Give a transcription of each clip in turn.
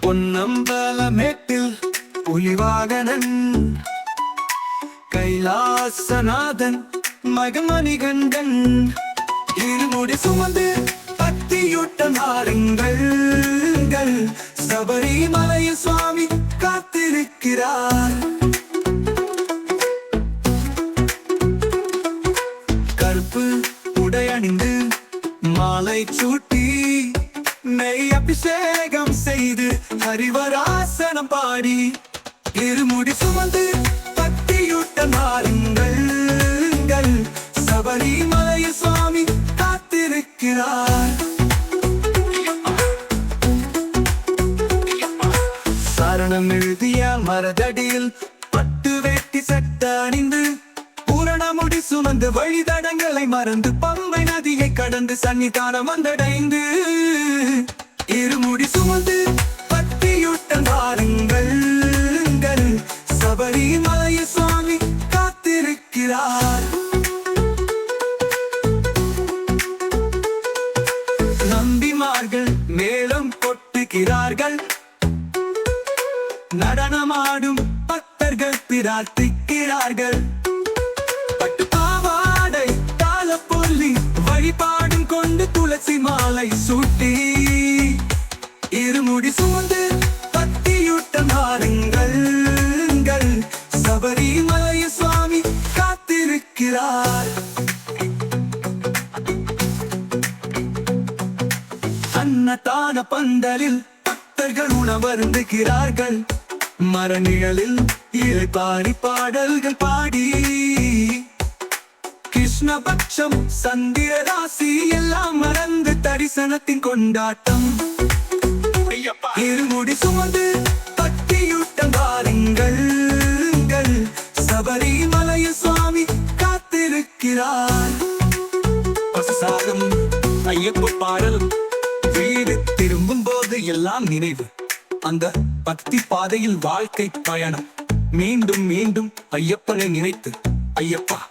பொன்னம்பலமேட்டில் புலிவாகனன் கைலாசநாதன் மகமணிகண்டன். இருமுடி சுமந்து பக்தியூட்டம் ஆறுங்கள் சபரிமலையில் சுவாமி காத்திருக்கிறார். நெய் அபிஷேகம் செய்து ஹரிவராசனம் பாடி. இருமுடி சுமந்து பக்தியூட்ட நாளுங்கள் சபரிமலையில் சுவாமி காத்திருக்கிறார். முடி சுமந்து வழிதடங்களை மறந்து பம்பை நதியை கடந்து சன்னிதானம் வந்தடைந்து. இருமுடி சுமந்து பட்டியுட்டம் வாருங்கள். சபரிமலைய சுவாமி காத்திருக்கிறார். நம்பிமார்கள் மேலும் கொட்டுகிறார்கள். நடனமாடும் பக்தர்கள் பிரார்த்திக்கிறார்கள். கொண்டு மாலை சூட்டி இருமுடி சூழ்ந்து பக்தியூட்டம் மாறுங்கள் சபரிமலைய சுவாமி காத்திருக்கிறார். அன்னதான பந்தலில் பக்தர்கள் உணவருந்துகிறார்கள். மரநிழலில் இறைப்பாரி பாடல்கள் பாடி கிருஷ்ணபக்ஷம் சந்திர ராசி எல்லாம் மறந்து தரிசனத்தின் கொண்டாட்டம். இருமுடி சுமந்து பக்தியூட்டம் வாருங்கள் சபரிமலைய சுவாமி காத்திருக்கிறார். பசுசாகம் ஐயப்ப பாடல். வீடு திரும்பும் போது எல்லாம் நினைவு. அந்த பக்தி பாதையில் வாழ்க்கை பயணம். மீண்டும் மீண்டும் ஐயப்பனை நினைத்து ஐயப்பா.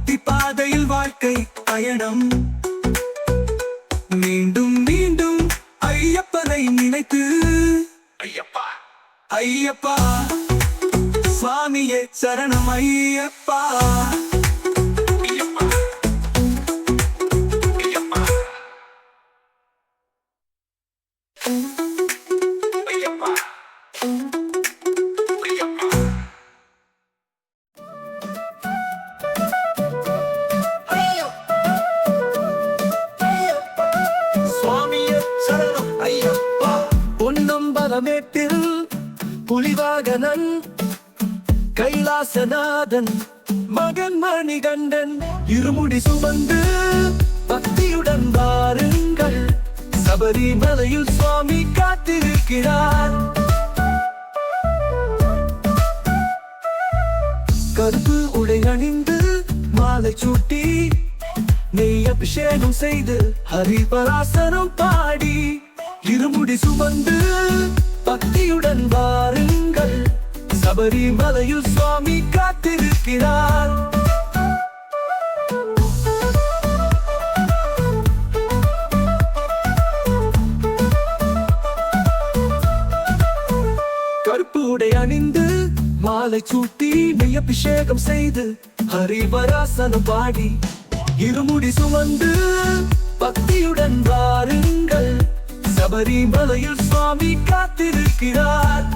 பக்தி பாதையில் வாழ்க்கை பயணம். மீண்டும் மீண்டும் ஐயப்பனை நினைத்து. ஐயப்பா. ஐயப்பா சுவாமியே சரணம் ஐயப்பா. பொன்னம்பலமேட்டில் புலிவாகனன் கைலாசநாதன் மகன் மணிகண்டன். இருமுடி சுமந்து பக்தியுடன் வாருங்கள். சபரிமலையில் சுவாமி காத்திருக்கிறார். கருப்பு உடை அணிந்து மாலை சூட்டி நெய் அபிஷேகம் செய்து ஹரிபராசனம் பாடி. இருமுடி சுமந்து பக்தியுடன் வாருங்கள். சபரிமலையில் சுவாமி காத்திருக்கிறார். கருப்பு உடை அணிந்து மாலை சூட்டி நெய் அபிஷேகம் செய்து ஹரிவராசனம் பாடி இருமுடி சுமந்து பக்தியுடன் வாருங்கள். சபரிமலையில் சுவாமி காத்திருக்கிறார்.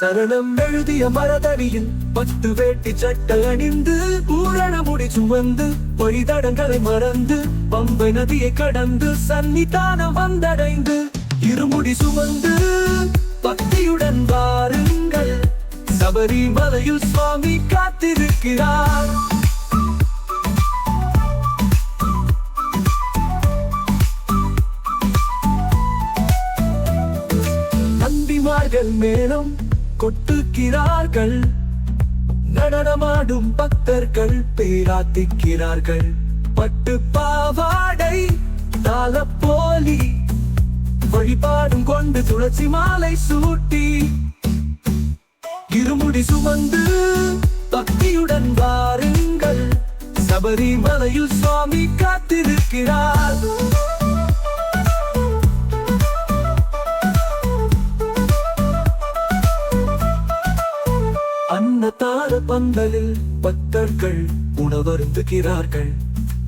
சரணம் எழுதிய மரதடியில் பத்து வேட்டி சட்ட அணிந்து பூரண முடி சுமந்து பொய்தடங்களை மறந்து பம்பை நதியை கடந்து சன்னிதானம் வந்தடைந்து இருமுடி சுமந்து பக்தியுடன் வாருங்கள். சபரிமலையில் சுவாமி காத்திருக்கிறார். நந்திமார்கள் மேலும் கொட்டுகிறார்கள். நடனமாடும் பக்தர்கள் பேராத்திக்கிறார்கள் பட்டு பாவாடை தாளப்போலி வழிபாடும் கொண்டு துளசி மாலை சூட்டி இருமுடி சுமந்து பக்தியுடன் வாருங்கள். சபரிமலையில் சுவாமி காத்திருக்கிறார். அன்னதார பந்தலில் பக்தர்கள் உணவருந்துகிறார்கள்.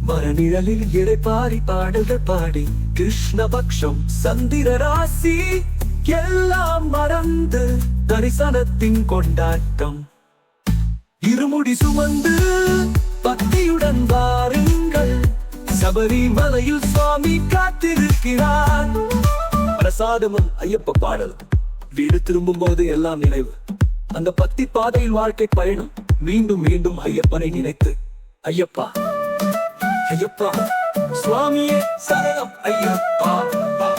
மரநிழலில் இடைப்பாரி பாடல்கள் பாடி கிருஷ்ணபக்ஷம் சந்திர ராசி எல்லாம் மறந்து தரிசனத்தின் கொண்டாட்டம். இருமுடி சுமந்து பக்தியுடன் வாருங்கள். சபரிமலையில் சுவாமி காத்திருக்கிறார். பிரசாதமும் ஐயப்ப பாடல் வீடு திரும்பும் போது எல்லாம் நினைவு. அந்த பக்தி பாதையில் வாழ்க்கை பயணம் மீண்டும் மீண்டும் ஐயப்பனை நினைத்து. ஐயப்பா. ஐயப்பா. சுவாமியே சரணம் ஐயப்பா.